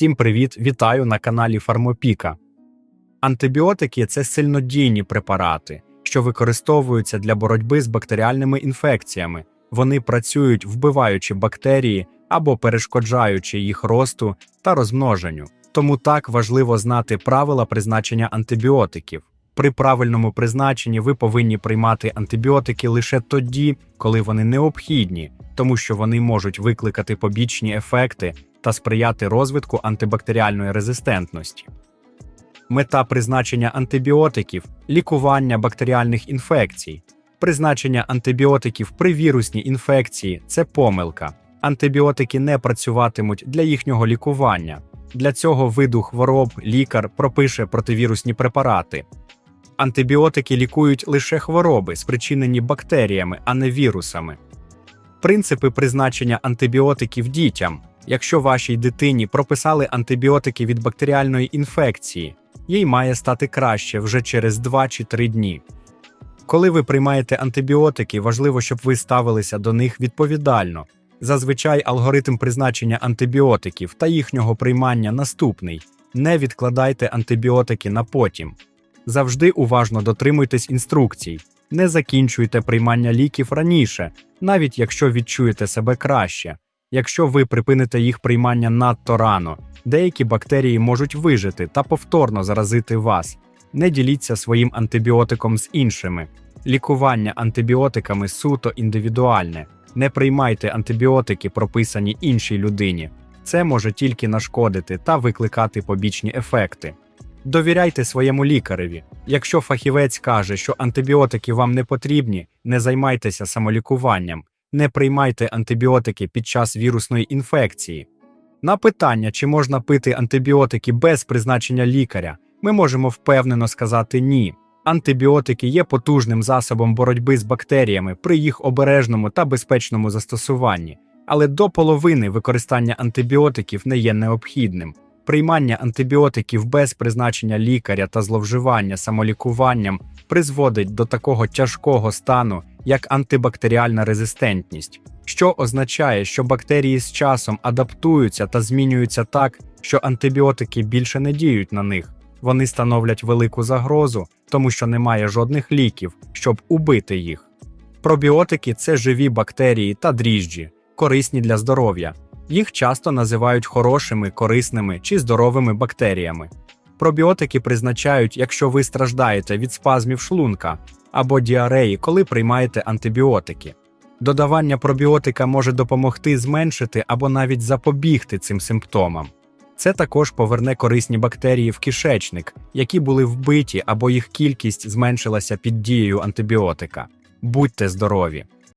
Всім привіт! Вітаю на каналі Фармопіка. Антибіотики це сильнодійні препарати, що використовуються для боротьби з бактеріальними інфекціями. Вони працюють, вбиваючи бактерії або перешкоджаючи їх росту та розмноженню. Тому так важливо знати правила призначення антибіотиків. При правильному призначенні ви повинні приймати антибіотики лише тоді, коли вони необхідні, тому що вони можуть викликати побічні ефекти та сприяти розвитку антибактеріальної резистентності. Мета призначення антибіотиків лікування бактеріальних інфекцій. Призначення антибіотиків при вірусній інфекції це помилка. Антибіотики не працюватимуть для їхнього лікування. Для цього виду хвороб лікар пропише противірусні препарати. Антибіотики лікують лише хвороби, спричинені бактеріями, а не вірусами. Принципи призначення антибіотиків дітям. Якщо вашій дитині прописали антибіотики від бактеріальної інфекції, їй має стати краще вже через 2 чи 3 дні. Коли ви приймаєте антибіотики, важливо, щоб ви ставилися до них відповідально. Зазвичай алгоритм призначення антибіотиків та їхнього приймання наступний: не відкладайте антибіотики на потім. Завжди уважно дотримуйтесь інструкцій, не закінчуйте приймання ліків раніше, навіть якщо відчуєте себе краще. Якщо ви припините їх приймання надто рано, деякі бактерії можуть вижити та повторно заразити вас. Не діліться своїм антибіотиком з іншими. Лікування антибіотиками суто індивідуальне. Не приймайте антибіотики, прописані іншій людині. Це може тільки нашкодити та викликати побічні ефекти. Довіряйте своєму лікареві. Якщо фахівець каже, що антибіотики вам не потрібні, не займайтеся самолікуванням, не приймайте антибіотики під час вірусної інфекції. На питання, чи можна пити антибіотики без призначення лікаря, ми можемо впевнено сказати ні. Антибіотики є потужним засобом боротьби з бактеріями при їх обережному та безпечному застосуванні, але до половини використання антибіотиків не є необхідним. Приймання антибіотиків без призначення лікаря та зловживання самолікуванням призводить до такого тяжкого стану, як антибактеріальна резистентність, що означає, що бактерії з часом адаптуються та змінюються так, що антибіотики більше не діють на них. Вони становлять велику загрозу, тому що немає жодних ліків, щоб убити їх. Пробіотики це живі бактерії та дріжджі, корисні для здоров'я. Їх часто називають хорошими, корисними чи здоровими бактеріями. Пробіотики призначають, якщо ви страждаєте від спазмів шлунка або діареї, коли приймаєте антибіотики. Додавання пробіотика може допомогти зменшити або навіть запобігти цим симптомам. Це також поверне корисні бактерії в кишечник, які були вбиті або їх кількість зменшилася під дією антибіотика. Будьте здорові!